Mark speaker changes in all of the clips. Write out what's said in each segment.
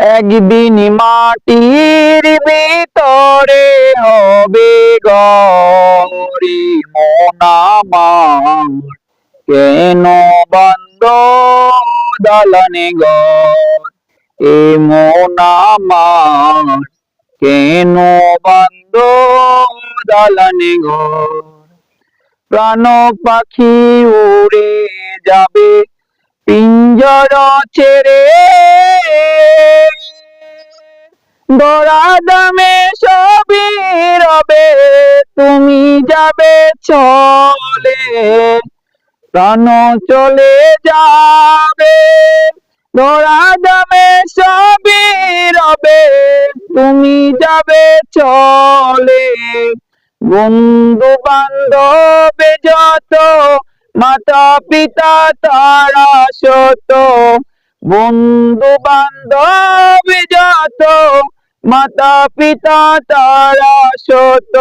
Speaker 1: একদিন মাটির ভিতরে হবে গরি মনামার। কেন বন্ধ দালানে গর এ মনামার। কেন বন্ধ দালানে ঘর প্রাণ পাখি উড়ে যাবে, পিঞ্জর ছেড়ে দরা দামে সবই রবে তুমি যাবে চলে। প্রাণ চলে যাবে দরা দামে সবই রবে তুমি যাবে চলে। বন্ধু বান্ধব যত মাতা পিতা তারা শত বন্ধু বান্ধব মাতা পিতা তারা শত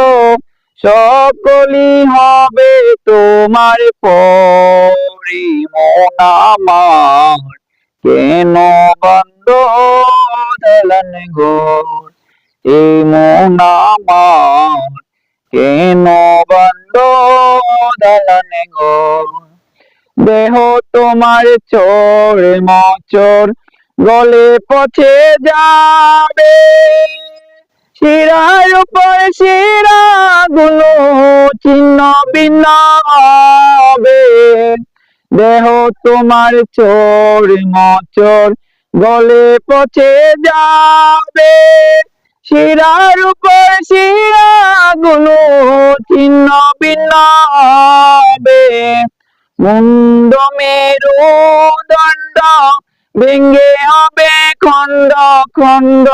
Speaker 1: সকলি হবে তোমার পরি মনামার কেন বন্ধ ঘর এই মনামার কেন বন্ধ ঘর? দেহ তোমার চোর, মচর গলে পচে যাবে। শিরার উপর শিরা গুলো চিহ্ন ভিন্ন হবে। দেহ তোমার চোর মচর গলে পচে যাবে। শিরার উপর শিরা গুলো চিহ্ন ভিন্ন হবে। মুন্ড মেরু দণ্ড ভেঙ্গে হবে খণ্ড খণ্ড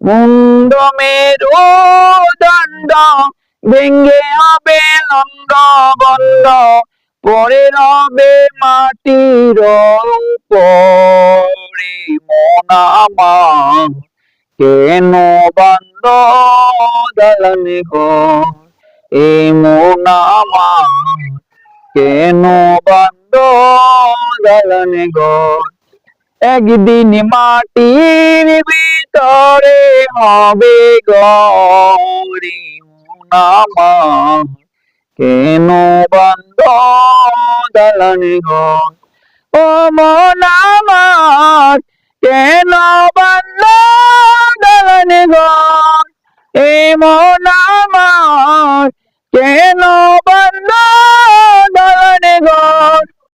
Speaker 1: মুন্ড মেরু দণ্ড ভেঙ্গে হবে লঙ্গ বন্ড পরে রবে মাটির উপরে মনামা কেন বন্ধ দলন ঘর? এ মনামা কেন বন্ধ দলন ঘর? একদিন মাটির ভিতরে হবে গরি কেন বন্ধ দলন ঘর ও মনামার কেন বন্ধ দলন ঘর এ মনামার কেন বন্ধ